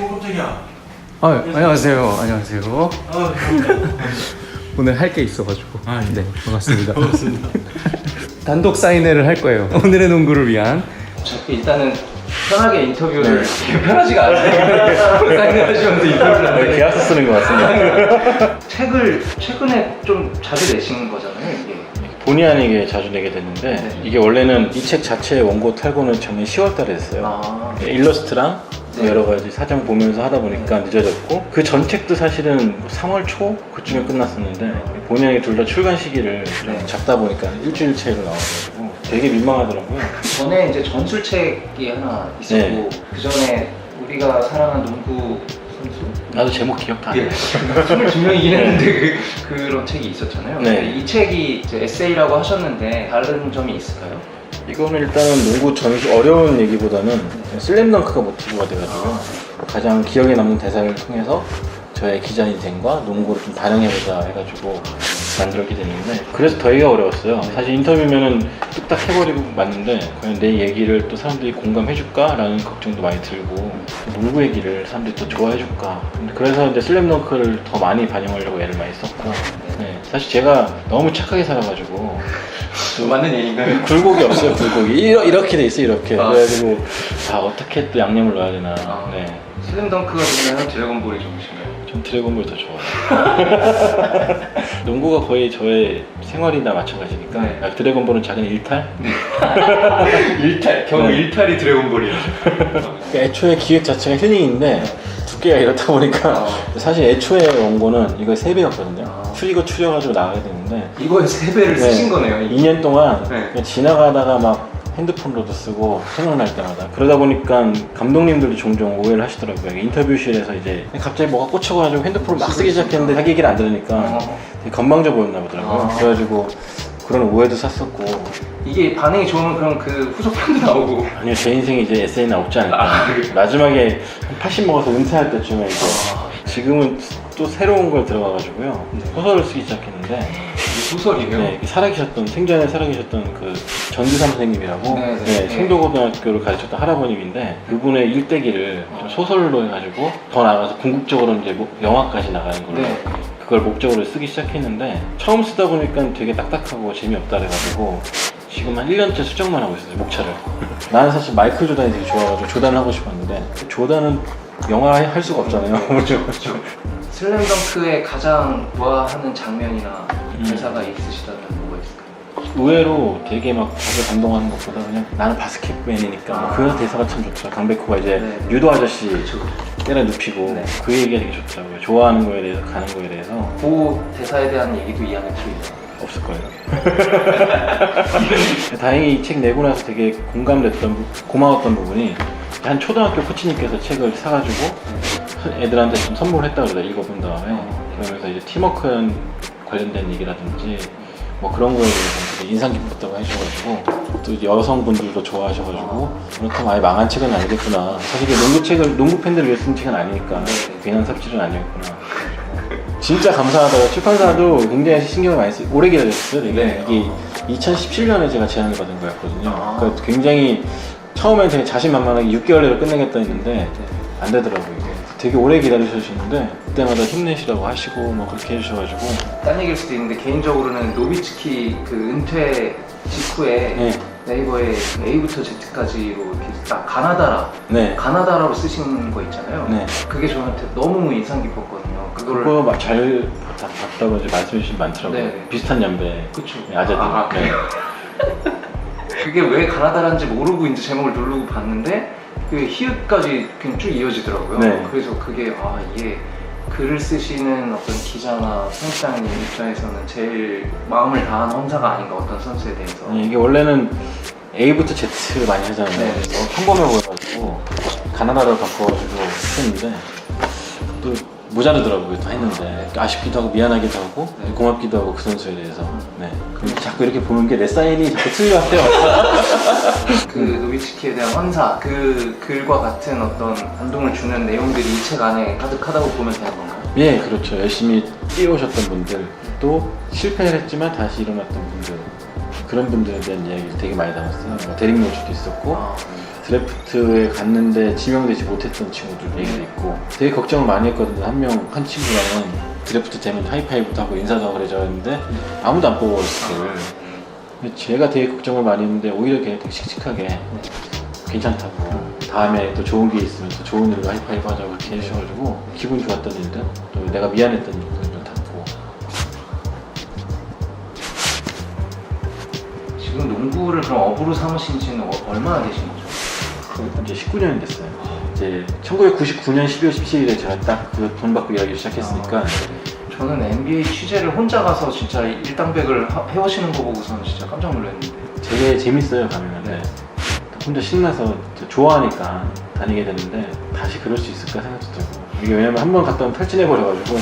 어 깜짝이야. 아, 안녕하세요. 안녕하세요. 아 오늘 할 게 있어가지고. 아, 예. 네, 반갑습니다. 반갑습니다. 단독 사인회를 할 거예요. 오늘의 농구를 위한. 일단은 편하게 인터뷰를 편하지가 않아요. 사인을 하시면서 인터뷰를 하는데 계약서 쓰는 것 같습니다. 책을 최근에 좀 자주 내신 거잖아요, 이게. 본의 아니게 자주 내게 됐는데 네. 이게 원래는 이 책 자체의 원고 탈고는 작년 10월달에 했어요. 아, 일러스트랑 뭐 네. 여러 가지 사정 보면서 하다 보니까 늦어졌고 그 전 책도 사실은 3월 초 그쯤에 끝났었는데 본의 아니게 둘 다 출간 시기를 좀 네. 잡다 보니까 일주일째로 나와가지고 되게 민망하더라고요. 전에 이제 전술책이 하나 있었고 네. 그 전에 우리가 사랑한 농구 나도 제목 기억 다안 예, 나. 22명이긴 했는데 그, 그런 책이 있었잖아요. 네. 근데 이 책이 이제 에세이라고 하셨는데 다른 점이 있을까요? 이거는 일단은 농구 전술 어려운 얘기보다는 슬램덩크가 모티브가 돼가지고 가장 기억에 남는 대사를 통해서 저의 기자 인생과 농구를 좀 반영해보자 해가지고 만들었게 됐는데 그래서 더 이가 어려웠어요. 사실 인터뷰면은 뚝딱 해버리고 맞는데 과연 내 얘기를 또 사람들이 공감해줄까라는 걱정도 많이 들고 농구 얘기를 사람들이 또 좋아해줄까. 그래서 이제 슬램덩크를 더 많이 반영하려고 애를 많이 썼고 네, 사실 제가 너무 착하게 살아가지고 맞는 얘기인가요? 굴곡이 없어요 굴곡이 이러, 이렇게 돼 있어 이렇게 아. 그래가지고 아 어떻게 또 양념을 넣어야 되나 아. 네. 슬램덩크가 좋나요? 드래곤볼이 좋으신가요? 전 드래곤볼 더 좋아해요 농구가 거의 저의 생활이나 마찬가지니까 네. 아, 드래곤볼은 작은 일탈? 일탈 겨우 네. 일탈이 드래곤볼이에요. 그러니까 애초에 기획 자체가 힐링인데 두께가 이렇다 보니까 아. 사실 애초에 원고는 이거 3배였거든요 아. 추리고 추려가지고 나가야 되는데 이거에 세 배를 네. 쓰신 거네요. 이게. 2년 동안 네. 지나가다가 막 핸드폰으로도 쓰고 생각날 때마다 그러다 보니까 감독님들도 종종 오해를 하시더라고요 인터뷰실에서 이제 갑자기 뭐가 꽂혀가지고 핸드폰을 막 쓰기 시작했는데 자기 얘기를 안 들으니까 어, 되게 건방져 보였나 보더라고요 아. 그래가지고 그런 오해도 샀었고 이게 반응이 좋으면 그럼 그 후속 편도 나오고 아니요 제 인생이 이제 에세이는 없지 않을까 아? 마지막에 한 80 먹어서 은퇴할 때쯤에 이제 아. 지금은 또 새로운 걸 들어가가지고요 네. 소설을 쓰기 시작했는데 소설이에요. 네, 살아계셨던 생전에 살아계셨던 그 전두삼 선생님이라고 네, 네. 네, 네. 송도고등학교를 가르쳤던 할아버님인데 그분의 일대기를 좀 소설로 해가지고 더 나아가서 궁극적으로 이제 뭐 영화까지 나가는 걸로 네. 그걸 목적으로 쓰기 시작했는데 처음 쓰다 보니까 되게 딱딱하고 재미없다 그래가지고 지금 한 1년째 수정만 하고 있어요 목차를 나는 사실 마이클 조단이 되게 좋아가지고 조단을 하고 싶었는데 조단은 영화 할 수가 없잖아요 그렇죠 슬램덩크의 가장 좋아하는 장면이나 음. 대사가 있으시다면 뭐가 있을까요? 의외로 되게 막 자기 감동하는 것보다 그냥 나는 바스켓맨이니까 아. 그 대사가 참 좋더라 강백호가 이제 네. 유도 아저씨. 때려 눕히고 네. 그 얘기가 되게 좋더라고요 좋아하는 거에 대해서 가는 거에 대해서 그 대사에 대한 얘기도 이 안에 들어있어요. 없을 거예요 다행히 이 책 내고 나서 되게 공감됐던 부- 고마웠던 부분이 한 초등학교 코치님께서 책을 사가지고 애들한테 좀 선물했다고 그러더라고요 읽어본 다음에 그러면서 이제 팀워크 관련된 얘기라든지 뭐 그런 거에 대해서 되게 인상 깊었다고 해주셔가지고 또 여성분들도 좋아하셔가지고 그렇다면 아예 망한 책은 아니겠구나. 사실 이게 농구 책을 농구 팬들을 위해 쓴 책은 아니니까 괜한 삽질은 아니었구나. 진짜 감사하다고 출판사도 굉장히 신경을 많이 쓰 오래 기다렸어요 되게. 네. 이게 2017년에 제가 제안을 받은 거였거든요. 아. 그러니까 굉장히 처음엔 되게 자신만만하게 6개월 내로 끝내겠다 했는데 안 되더라고요 되게 오래 기다리셨는데 그때마다 힘내시라고 하시고 뭐 그렇게 해주셔가지고 딴 얘기일 수도 있는데 개인적으로는 노비츠키 그 은퇴 직후에 네. 네이버에 A부터 Z까지로 이렇게 딱 가나다라 네. 가나다라로 쓰신 거 있잖아요. 네. 그게 저한테 너무 인상 깊었거든요. 그거를 그거 막 잘 봤다고 이제 말씀해 주신 분 많더라고요 네, 네. 비슷한 연배 그쵸. 네, 아재들 아, 네. 그게 왜 가나다라인지 모르고 이제 제목을 누르고 봤는데 그 히읗까지 그냥 쭉 이어지더라고요. 네. 그래서 그게 아 이게 글을 쓰시는 어떤 기자나 편집장님 입장에서는 제일 마음을 다한 헌사가 아닌가 어떤 선수에 대해서. 네, 이게 원래는 A부터 Z 많이 하잖아요. 네. 그래서 평범해 보여가지고 가나다로 바꿔가지고 했는데 또 모자르더라고요. 또 했는데 아쉽기도 하고 미안하기도 하고 네. 고맙기도 하고 그 선수에 대해서. 네. 근데 자꾸 이렇게 보는 게 내 사인이 자꾸 틀려요. 그 노비츠키에 대한 헌사 그 글과 같은 어떤 감동을 주는 내용들이 이 책 안에 가득하다고 보면 되는 건가요? 예, 그렇죠. 열심히 뛰어오셨던 분들 또 실패를 했지만 다시 일어났던 분들 그런 분들에 대한 이야기를 되게 많이 담았어요. 뭐 데릭 노즈도 있었고 아, 드래프트에 갔는데 지명되지 못했던 친구들 얘기도 있고 되게 걱정을 많이 했거든요. 한 명 한 친구랑은 드래프트 되면 하이파이브도 하고 인사도 하고 그래졌는데 아무도 안 뽑아줬어요. 제가 되게 걱정을 많이 했는데 오히려 걔 되게 씩씩하게 괜찮다고 다음에 또 좋은 게 있으면 또 좋은 일로 하이파이브 하자고 그렇게 해주셔가지고 기분 좋았던 일들 또 내가 미안했던 일들도 담고 지금 농구를 그럼 업으로 삼으신 지는 어- 얼마나 되신 거죠? 그것도 이제 19년이 됐어요. 이제 1999년 12월 17일에 제가 딱 그 돈 받고 일하기 시작했으니까 저는 NBA 취재를 혼자 가서 진짜 일당백을 하- 해오시는 거 보고서는 진짜 깜짝 놀랐는데. 되게 재밌어요 가면은. 네. 혼자 신나서 이제 좋아하니까 다니게 되는데 다시 그럴 수 있을까 생각도 들고. 이게 왜냐면 한 번 갔다 오면 탈진해 버려가지고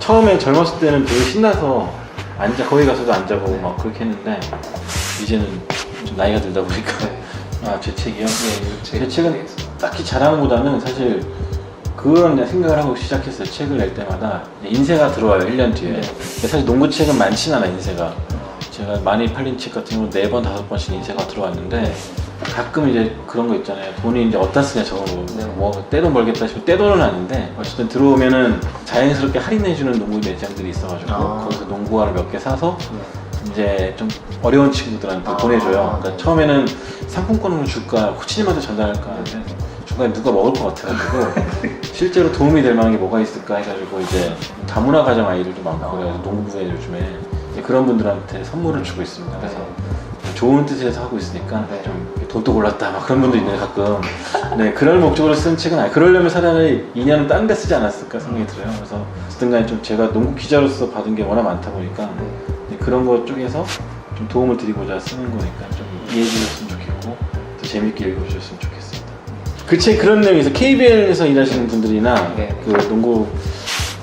처음에 젊었을 때는 되게 신나서 앉아 거기 가서도 앉아보고 막 그렇게 했는데 이제는 좀 나이가 들다 보니까 아제 책이요? 네, 제 책은 딱히 자랑보다는 사실 그런 생각을 하고 시작했어요. 책을 낼 때마다 인쇄가 들어와요. 1년 뒤에. 네. 사실 농구 책은 많진 않아 인쇄가. 제가 많이 팔린 책 같은 경우는 네 번, 다섯 번씩 인쇄가 들어왔는데 가끔 이제 그런 거 있잖아요. 돈이 이제 어디다 쓰냐 저거 네. 뭐 떼돈 벌겠다 싶으면 떼돈은 아닌데 어쨌든 들어오면은 자연스럽게 할인해주는 농구 매장들이 있어가지고 아. 거기서 농구화를 몇 개 사서 네. 이제 좀 어려운 친구들한테 아. 보내줘요. 그러니까 처음에는 상품권으로 줄까 코치님한테 전달할까 하는데 중간에 누가 먹을 것 같아가지고 실제로 도움이 될 만한 게 뭐가 있을까 해가지고 이제 다문화 가정 아이들도 많고 그래서 농구부에 요즘에 이제 그런 분들한테 선물을 주고 있습니다. 그래서 좋은 뜻에서 하고 있으니까 네. 좀 돈도 골랐다 막 그런 분도 있는데 가끔 네 그럴 목적으로 쓴 책은 아니 그러려면 차라리 2년은 딴 데 쓰지 않았을까 생각이 들어요. 그래서 어쨌든 간에 좀 제가 농구 기자로서 받은 게 워낙 많다 보니까 네. 네, 그런 것 쪽에서 좀 도움을 드리고자 쓰는 거니까 좀 이해해 주셨으면 좋겠고 또 재밌게 읽어주셨으면 좋겠습니다. 그책 그런 있어요. KBL에서 일하시는 분들이나 네. 그 농구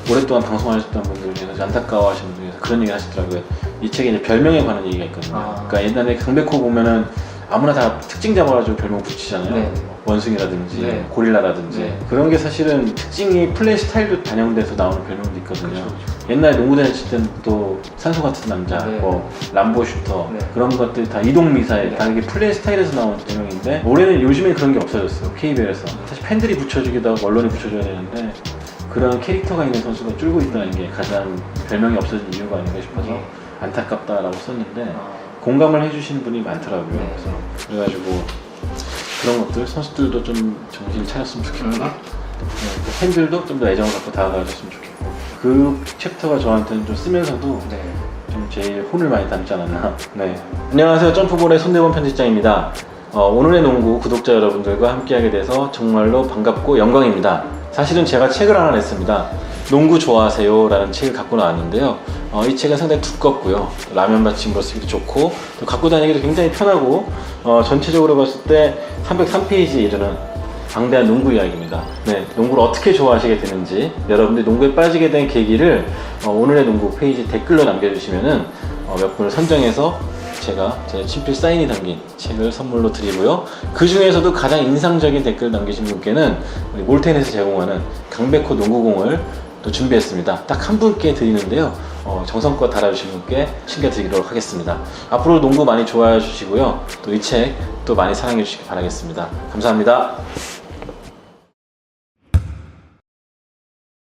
오랫동안 방송하셨던 분들 중에서 안타까워하시는 분들 중에서 그런 얘기 하시더라고요. 이 책에 이제 별명에 관한 얘기가 있거든요. 아. 그러니까 옛날에 강백호 보면은 아무나 다 특징 잡아가지고 별명 붙이잖아요. 네. 원숭이라든지 네. 고릴라라든지 네. 그런 게 사실은 특징이 플레이 스타일도 반영돼서 나오는 별명도 있거든요. 그렇죠, 그렇죠. 옛날 농구 다녔을 때는 또 산소 같은 남자, 네. 뭐 람보 슈터 네. 그런 것들 다 이동 미사일 네. 다 이게 플레이 스타일에서 나온 별명인데 올해는 요즘엔 그런 게 없어졌어요 KBL에서 사실 팬들이 붙여주기도 하고 언론이 붙여줘야 되는데 그런 캐릭터가 있는 선수가 줄고 있다는 게 가장 별명이 없어진 이유가 아닌가 싶어서 네. 안타깝다라고 썼는데 아, 공감을 해주시는 분이 많더라고요. 네. 그래서 그래가지고 그런 것들 선수들도 좀 정신을 차렸으면 좋겠고 음. 네, 또 팬들도 좀 더 애정을 갖고 다가가줬으면 좋겠고 그 챕터가 저한테는 좀 쓰면서도 네. 좀 제일 혼을 많이 담지 않았나. 네. 안녕하세요. 점프볼의 손대원 편집장입니다. 어, 오늘의 농구 구독자 여러분들과 함께하게 돼서 정말로 반갑고 영광입니다. 사실은 제가 책을 하나 냈습니다. 농구 좋아하세요? 라는 책을 갖고 나왔는데요. 어, 이 책은 상당히 두껍고요. 라면 받침으로 쓰기도 좋고, 또 갖고 다니기도 굉장히 편하고, 어, 전체적으로 봤을 때 303페이지에 이르는 방대한 농구 이야기입니다. 네, 농구를 어떻게 좋아하시게 되는지, 여러분들이 농구에 빠지게 된 계기를 어, 오늘의 농구 페이지 댓글로 남겨주시면은 어, 몇 분을 선정해서 제가 제 친필 사인이 담긴 책을 선물로 드리고요. 그 중에서도 가장 인상적인 댓글 남기신 분께는 우리 몰텐에서 제공하는 강백호 농구공을 또 준비했습니다. 딱 한 분께 드리는데요. 어, 정성껏 달아주신 분께 챙겨드리도록 하겠습니다. 앞으로 농구 많이 좋아해 주시고요. 또 이 책 또 많이 사랑해 주시기 바라겠습니다. 감사합니다.